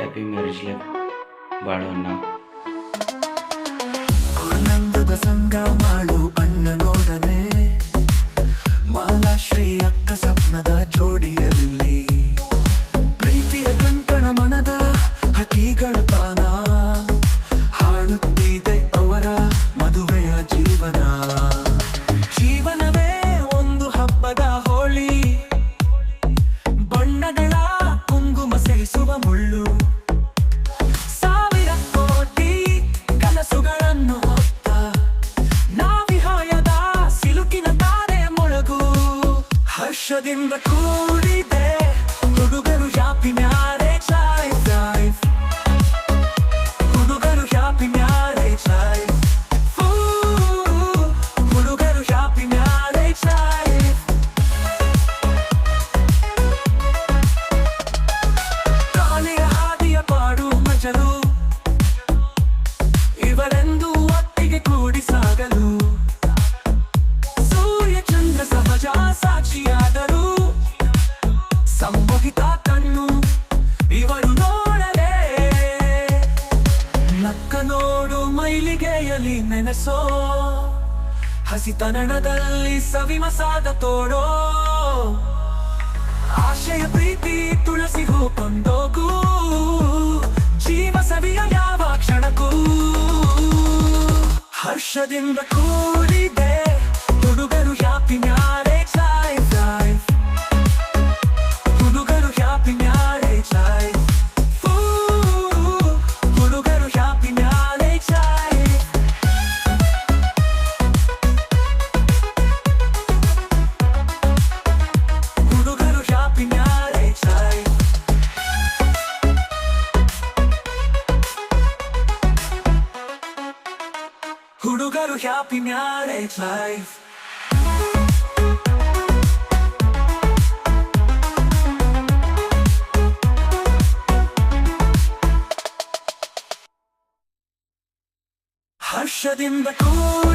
Happy marriage life ಬಾಳೋಣ ಆನಂದದ ಸಂಘ ಮಾಡು ಅಣ್ಣ ನೋಡನೆ. ಮಾಲಾಶ್ರೀ ಅಕ್ಕ ಜೋಡಿಯಲ್ಲಿ ಪ್ರೀತಿಯ ಕಂಕಣ ಮನದ ಹಕ್ಕಿಗಳ ತಾನ. ಹರ್ಷದಿಂದ ಕೂಡಿದೆ. ಮೈಲಿಗೆಯಲಿ ನೆನೆಸೋ. ಹಸಿತನಣದಲ್ಲಿ ಸವಿಮಸಾದ ತೋಡೋ. ಆಶಯ ಪ್ರೀತಿ ತುಳಸಿ ಹೂ ಕೊಂದೋಗು. ಜೀವ ಸವಿಯ ಯಾವ ಕ್ಷಣಕ್ಕೂ. ಹರ್ಷದಿಂದ ಕೂಡಿದೆ ಹುಡುಗರು ಹ್ಯಾಪಿ ಮ್ಯಾರೇಜ್ ಲೈಫ್ ಹರ್ಷದಿಂದ ಕೂಡ